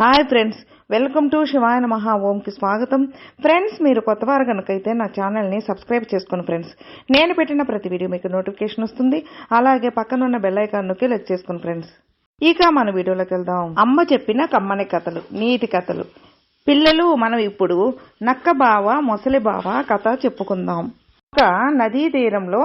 Hi friends welcome to Shivayana Maha ఓంకి స్వాగతం friends మీరు కొత్తవారు కనుకైతే నా ఛానల్ని సబ్స్క్రైబ్ చేసుకోండి ఫ్రెండ్స్ నేను పెట్టిన ప్రతి వీడియో మీకు నోటిఫికేషన్ వస్తుంది అలాగే పక్కన ఉన్న బెల్ నొక్కి లెక్ చేసుకోండి ఫ్రెండ్స్ ఇక మన వీడియోలోకి వెళ్దాం అమ్మ చెప్పిన కమ్మని కథలు నీతి కథలు పిల్లలు మనం ఇప్పుడు నక్క బావ మొసలి బావ కథ చెప్పుకుందాం ఒక నదీ తీరంలో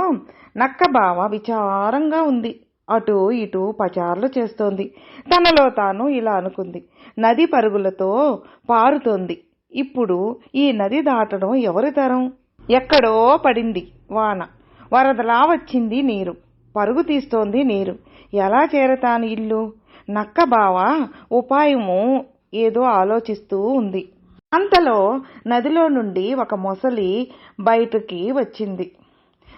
నక్క బావ విచారంగా ఉంది అటు ఇటు పచార్లు చేస్తోంది. తనలో తాను ఇలా అనుకుంది. నది పరుగులతో పారుతోంది. ఇప్పుడు ఈ నది దాటడం ఎవరి తరం? ఎక్కడో పడింది వాన. వరదలా వచ్చింది నీరు. పరుగు తీస్తోంది నీరు. ఎలా చేరతాను ఇల్లు? నక్క బావ ఉపాయము ఏదో ఆలోచిస్తూ ఉంది. అంతలో నదిలో నుండి ఒక మొసలి బయటికి వచ్చింది.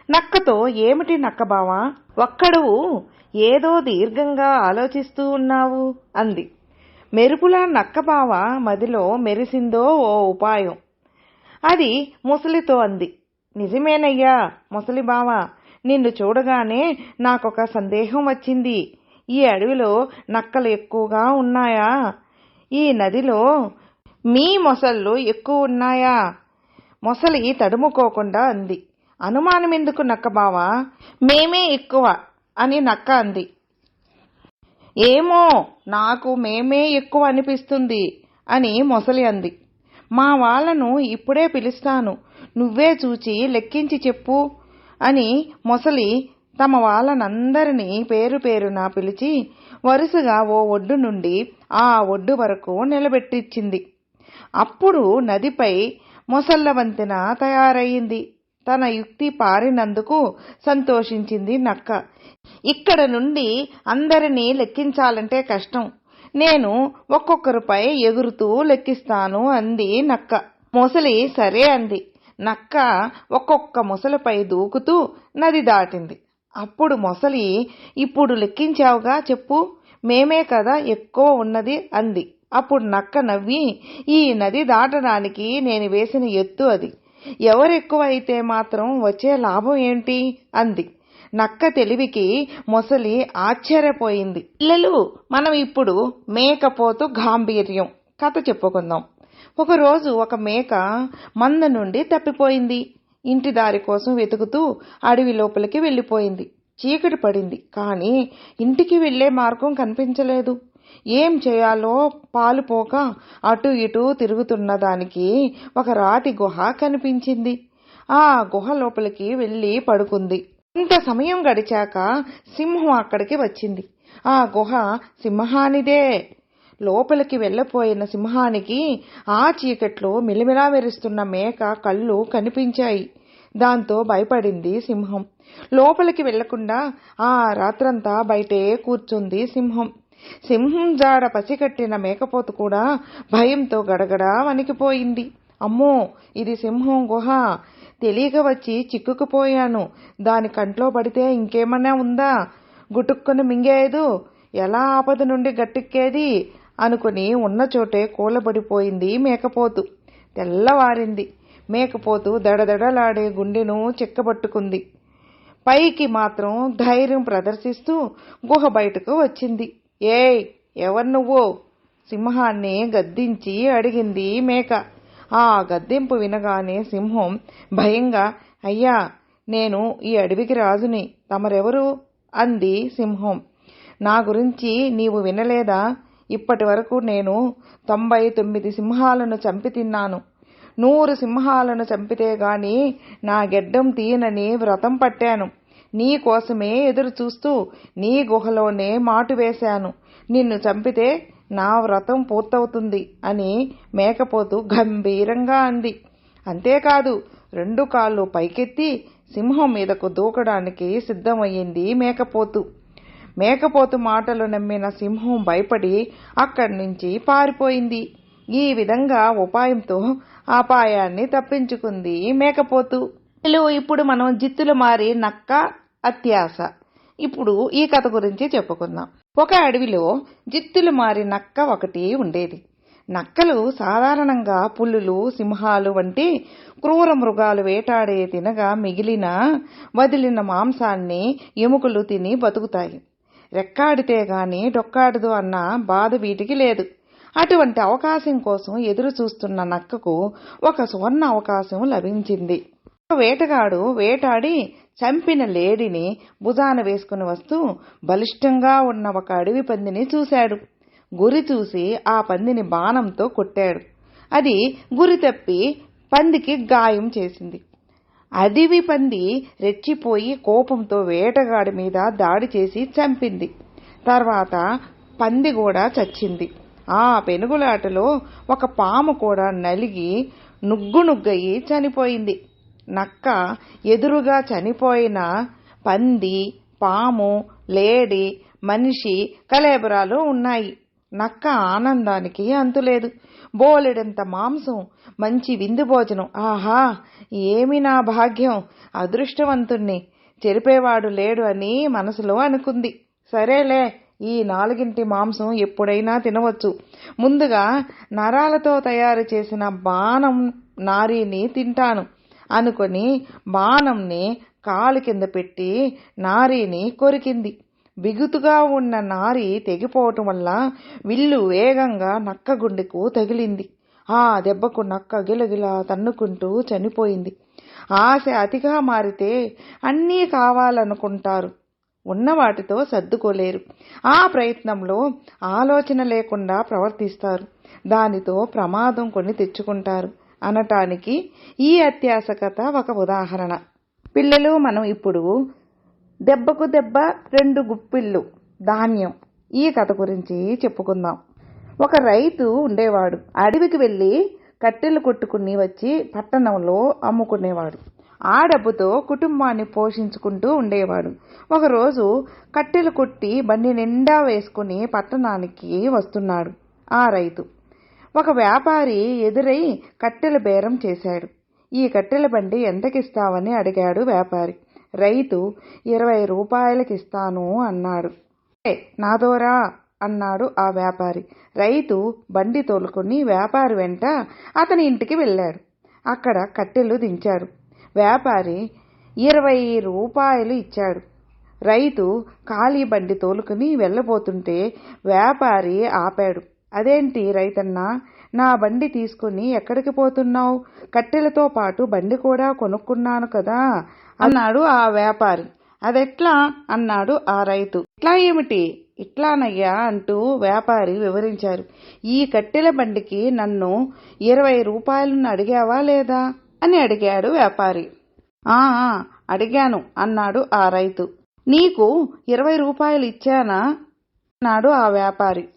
నక్కతో ఏమిటి నక్కబావా ఒక్కడవు ఏదో దీర్ఘంగా ఆలోచిస్తూ ఉన్నావు అంది. మెరుపులా నక్కబావ మదిలో మెరిసిందో ఓ ఉపాయం. అది ముసలితో అంది. నిజమేనయ్యా ముసలి బావ నిన్ను చూడగానే నాకొక సందేహం వచ్చింది. ఈ అడవిలో నక్కలు ఎక్కువగా ఉన్నాయా? ఈ నదిలో మీ మొసళ్ళు ఎక్కువ ఉన్నాయా? మొసలి తడుముకోకుండా అంది. అనుమానం ఎందుకు నక్క బావా మేమే ఎక్కువ అని నక్క అంది. ఏమో నాకు మేమే ఎక్కువ అనిపిస్తుంది అని మొసలి అంది. మా వాళ్ళను ఇప్పుడే పిలుస్తాను. నువ్వే చూచి లెక్కించి చెప్పు అని మొసలి తమ వాళ్ళనందరినీ పేరు పేరున పిలిచి వరుసగా ఓ ఒడ్డు నుండి ఆ ఒడ్డు వరకు నిలబెట్టించింది అప్పుడు నదిపై మొసళ్ళ వంతెన తయారయ్యింది తన యుక్తి పారినందుకు సంతోషించింది నక్క. ఇక్కడ నుండి అందరినీ లెక్కించాలంటే కష్టం. నేను ఒక్కొక్కరిపై ఎగురుతూ లెక్కిస్తాను అంది నక్క. మొసలి సరే అంది. నక్క ఒక్కొక్క మొసలిపై దూకుతూ నది దాటింది. అప్పుడు మొసలి ఇప్పుడు లెక్కించావుగా చెప్పు. మేమే కదా ఎక్కువ ఉన్నది అంది. అప్పుడు నక్క నవ్వి ఈ నది దాటడానికి నేను వేసిన ఎత్తు అది. ఎవరు ఎక్కువ అయితే మాత్రం వచ్చే లాభం ఏంటి? అంది. నక్క తెలివికి మొసలి ఆశ్చర్యపోయింది. పిల్లలు మనం ఇప్పుడు మేకపోతు గాంభీర్యం. కథ చెప్పుకుందాం. ఒకరోజు ఒక మేక మంద నుండి తప్పిపోయింది. ఇంటి దారి కోసం వెతుకుతూ అడవి లోపలికి వెళ్ళిపోయింది. చీకటి పడింది. కానీ ఇంటికి వెళ్ళే మార్గం కనిపించలేదు. ఏం చేయాలో పాలుపోక అటు ఇటు తిరుగుతున్న దానికి ఒక రాతి గుహ కనిపించింది. ఆ గుహ లోపలికి వెళ్ళి పడుకుంది. ఇంత సమయం గడిచాక సింహం అక్కడికి వచ్చింది. ఆ గుహ సింహానిదే. లోపలికి వెళ్ళపోయిన సింహానికి ఆ చీకట్లో మిలిమిలా మెరుస్తున్న మేక కళ్ళు కనిపించాయి. దాంతో భయపడింది సింహం. లోపలికి వెళ్ళకుండా ఆ రాత్రంతా బయటే కూర్చుంది సింహం. సింహం జాడ పసిగట్టిన మేకపోతు కూడా భయంతో గడగడా వణికిపోయింది. అమ్మో ఇది సింహం గుహ. తెలియక వచ్చి చిక్కుకుపోయాను. దాని కంట్లో పడితే ఇంకేమన్నా ఉందా? గుటుక్కును మింగేదు. ఎలా ఆపద నుండి గట్టెక్కేది? అనుకుని ఉన్న చోటే కూలబడిపోయింది మేకపోతు. తెల్లవారింది. మేకపోతు దడదడలాడే గుండెను చిక్కబట్టుకుంది. పైకి మాత్రం ధైర్యం ప్రదర్శిస్తూ గుహ బయటకు వచ్చింది. ఏయ్ ఎవరు నువ్వు? సింహాన్ని గద్దించి అడిగింది మేక. ఆ గద్దింపు వినగానే సింహం భయంగా అయ్యా నేను ఈ అడవికి రాజుని. తమరెవరు? అంది సింహం. నా గురించి నీవు వినలేదా? ఇప్పటి వరకు నేను తొంభై తొమ్మిది సింహాలను చంపి తిన్నాను. నూరు సింహాలను చంపితే గాని నా గెడ్డం తీయనని వ్రతం పట్టాను. నీ కోసమే ఎదురు చూస్తూ నీ గుహలోనే మాటు వేశాను. నిన్ను చంపితే నా వ్రతం పూర్తవుతుంది అని మేకపోతు గంభీరంగా అంది. అంతేకాదు రెండు కాళ్ళు పైకెత్తి సింహం మీదకు దూకడానికి సిద్ధమయ్యింది మేకపోతు. మేకపోతు మాటలు నమ్మిన సింహం భయపడి అక్కడి నుంచి పారిపోయింది. ఈ విధంగా ఉపాయంతో అపాయాన్ని తప్పించుకుంది మేకపోతు. ఇప్పుడు మనం జిత్తులు మారి నక్క అత్యాస ఇప్పుడు ఈ కథ గురించి చెప్పుకుందాం. ఒక అడవిలో జిత్తులు మారి నక్క ఒకటి ఉండేది. నక్కలు సాధారణంగా పులులు సింహాలు వంటి క్రూర మృగాలు వేటాడే తినగా మిగిలిన వదిలిన మాంసాన్ని ఎముకలు తిని బతుకుతాయి. రెక్కాడితే గాని డొక్కాడదు అన్న బాధ వీటికి లేదు. అటువంటి అవకాశం కోసం ఎదురు చూస్తున్న నక్కకు ఒక సువర్ణ అవకాశం లభించింది. వేటగాడు వేటాడి చంపిన లేడిని భుజాన వేసుకుని వస్తూ బలిష్టంగా ఉన్న ఒక అడవి పందిని చూశాడు. గురి చూసి ఆ పందిని బాణంతో కొట్టాడు. అది గురి తప్పి పందికి గాయం చేసింది. అదివి పంది రెచ్చిపోయి కోపంతో వేటగాడి మీద దాడి చేసి చంపింది. తర్వాత పంది కూడా చచ్చింది. ఆ పెనుగులాటలో ఒక పాము కూడా నలిగి నుగ్గు నుగ్గయి చనిపోయింది. నక్క ఎదురుగా చనిపోయిన పంది పాము లేడి మనిషి కలేబరాలు ఉన్నాయి. నక్క ఆనందానికి అంతులేదు. బోలెడంత మాంసం మంచి విందు భోజనం. ఆహా ఏమి నా భాగ్యం? అదృష్టవంతుణ్ణి. చెరిపేవాడు లేడు అని మనసులో అనుకుంది. సరేలే ఈ నాలుగింటి మాంసం ఎప్పుడైనా తినవచ్చు. ముందుగా నరాలతో తయారు చేసిన బాణం నారీని తింటాను. అనుకొని బాణంని కాలు కింద పెట్టి నారీని కొరికింది. బిగుతుగా ఉన్న నారి తెగిపోవటం వల్ల విల్లు వేగంగా నక్క గుండెకు తగిలింది. ఆ దెబ్బకు నక్క గిలగిలా తన్నుకుంటూ చనిపోయింది. ఆశ అతిగా మారితే అన్నీ కావాలనుకుంటారు. ఉన్న వాటితో సర్దుకోలేరు. ఆ ప్రయత్నంలో ఆలోచన లేకుండా ప్రవర్తిస్తారు. దానితో ప్రమాదం కొని తెచ్చుకుంటారు. అనటానికి ఈ అత్యాస కథ ఒక ఉదాహరణ. పిల్లలు మనం ఇప్పుడు దెబ్బకు దెబ్బ రెండు గుప్పిళ్ళు ధాన్యం ఈ కథ గురించి చెప్పుకుందాం. ఒక రైతు ఉండేవాడు. అడవికి వెళ్ళి కట్టెలు కొట్టుకుని వచ్చి పట్టణంలో అమ్ముకునేవాడు. ఆ డబ్బుతో కుటుంబాన్ని పోషించుకుంటూ ఉండేవాడు. ఒకరోజు కట్టెలు కొట్టి బండి నిండా వేసుకుని పట్టణానికి వస్తున్నాడు ఆ రైతు. ఒక వ్యాపారి ఎదురై కట్టెల బేరం చేశాడు. ఈ కట్టెల బండి ఎంతకిస్తావని అడిగాడు వ్యాపారి. రైతు ఇరవై రూపాయలకిస్తాను అన్నాడు. నాదోరా అన్నాడు ఆ వ్యాపారి. రైతు బండి తోలుకొని వ్యాపారి వెంట అతని ఇంటికి వెళ్ళాడు. అక్కడ కట్టెలు దించాడు. వ్యాపారి ఇరవై రూపాయలు ఇచ్చాడు రైతు ఖాళీ బండి తోలుకుని వెళ్ళబోతుంటే వ్యాపారి ఆపాడు. అదేంటి రైతన్నా? నా బండి తీసుకుని ఎక్కడికి పోతున్నావు? కట్టెలతో పాటు బండి కూడా కొనుక్కున్నాను కదా? అన్నాడు ఆ వ్యాపారి. అదెట్లా? అన్నాడు ఆ రైతు. ఇట్లా ఏమిటి? ఇట్లానయ్యా అంటూ వ్యాపారి వివరించారు. ఈ కట్టెల బండికి నన్ను ఇరవై రూపాయలను అడిగావా లేదా? అని అడిగాడు వ్యాపారి. ఆ అడిగాను అన్నాడు ఆ రైతు. నీకు ఇరవై రూపాయలు ఇచ్చానా? అన్నాడు ఆ వ్యాపారి.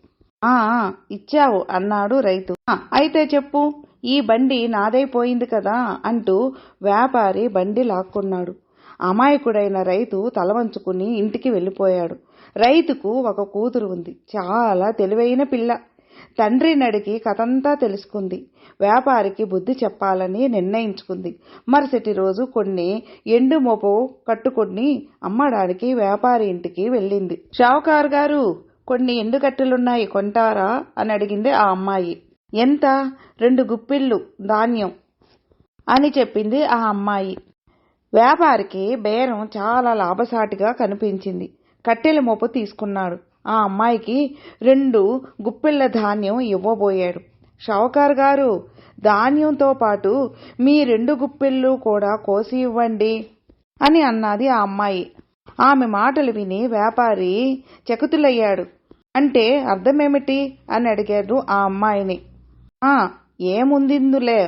ఆ ఇచ్చావు అన్నాడు రైతు. అయితే చెప్పు ఈ బండి నాదైపోయింది కదా అంటూ వ్యాపారి బండి లాక్కున్నాడు. అమాయకుడైన రైతు తల వంచుకుని ఇంటికి వెళ్ళిపోయాడు. రైతుకు ఒక కూతురు ఉంది. చాలా తెలివైన పిల్ల. తండ్రి నడికి కథంతా తెలుసుకుంది. వ్యాపారికి బుద్ధి చెప్పాలని నిర్ణయించుకుంది. మరుసటి రోజు కొన్ని ఎండు మోపు కట్టుకొని అమ్మడానికి వ్యాపారి ఇంటికి వెళ్ళింది. షావుకారు గారు కొన్ని ఎండుగట్టెలున్నాయి కొంటారా? అని అడిగింది ఆ అమ్మాయి. ఎంత? రెండు గుప్పిళ్ళు ధాన్యం అని చెప్పింది ఆ అమ్మాయి. వ్యాపారికి బేరం చాలా లాభసాటిగా కనిపించింది. కట్టెల మోపు తీసుకున్నాడు. ఆ అమ్మాయికి రెండు గుప్పిళ్ళ ధాన్యం ఇవ్వబోయాడు. షావుకార్ గారు ధాన్యంతో పాటు మీ రెండు గుప్పిళ్ళు కూడా కోసి ఇవ్వండి అని అన్నది ఆ అమ్మాయి. ఆమె మాటలు విని వ్యాపారి చకుతులయ్యాడు. అంటే అర్థమేమిటి అని అడిగాడు ఆ అమ్మాయిని. ఆ ఏముందిందులే.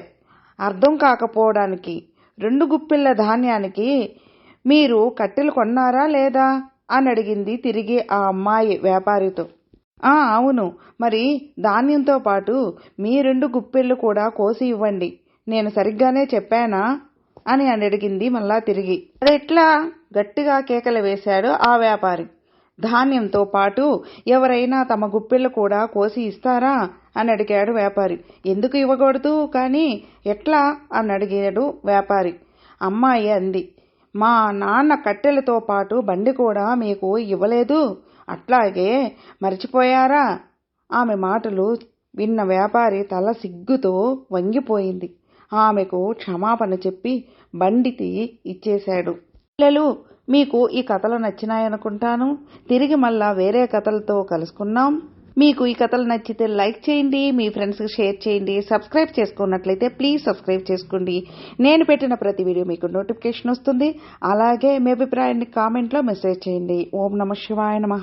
అర్థం కాకపోవడానికి రెండు గుప్పిళ్ళ ధాన్యానికి మీరు కట్టెలు కొన్నారా లేదా? అని అడిగింది తిరిగి ఆ అమ్మాయి వ్యాపారితో. ఆ అవును. మరి ధాన్యంతో పాటు మీ రెండు గుప్పిళ్ళు కూడా కోసి ఇవ్వండి. నేను సరిగ్గానే చెప్పానా? అని అని అడిగింది మళ్ళా తిరిగి. అదెట్లా? గట్టిగా కేకలు వేశాడు ఆ వ్యాపారి. ధాన్యంతో పాటు ఎవరైనా తమ గుప్పిళ్ళు కూడా కోసి ఇస్తారా? అని అడిగాడు వ్యాపారి. ఎందుకు ఇవ్వకూడదు? కానీ ఎట్లా? అని అడిగాడు వ్యాపారి. అమ్మాయి అంది. మా నాన్న కట్టెలతో పాటు బండి కూడా మీకు ఇవ్వలేదు. అట్లాగే మర్చిపోయారా? ఆమె మాటలు విన్న వ్యాపారి తల సిగ్గుతో వంగిపోయింది. ఆమెకు క్షమాపణ చెప్పి బండితి ఇచ్చేశాడు. పిల్లలు మీకు ఈ కథలు నచ్చినాయనుకుంటాను తిరిగి మళ్ళా వేరే కథలతో కలుసుకున్నాం మీకు ఈ కథలు నచ్చితే లైక్ చేయండి మీ ఫ్రెండ్స్కి షేర్ చేయండి సబ్స్క్రైబ్ చేసుకున్నట్లయితే ప్లీజ్ సబ్స్క్రైబ్ చేసుకోండి. నేను పెట్టిన ప్రతి వీడియో మీకు నోటిఫికేషన్ వస్తుంది. అలాగే మీ అభిప్రాయాన్ని కామెంట్లో మెసేజ్ చేయండి. ఓం నమ శివాయ నమ.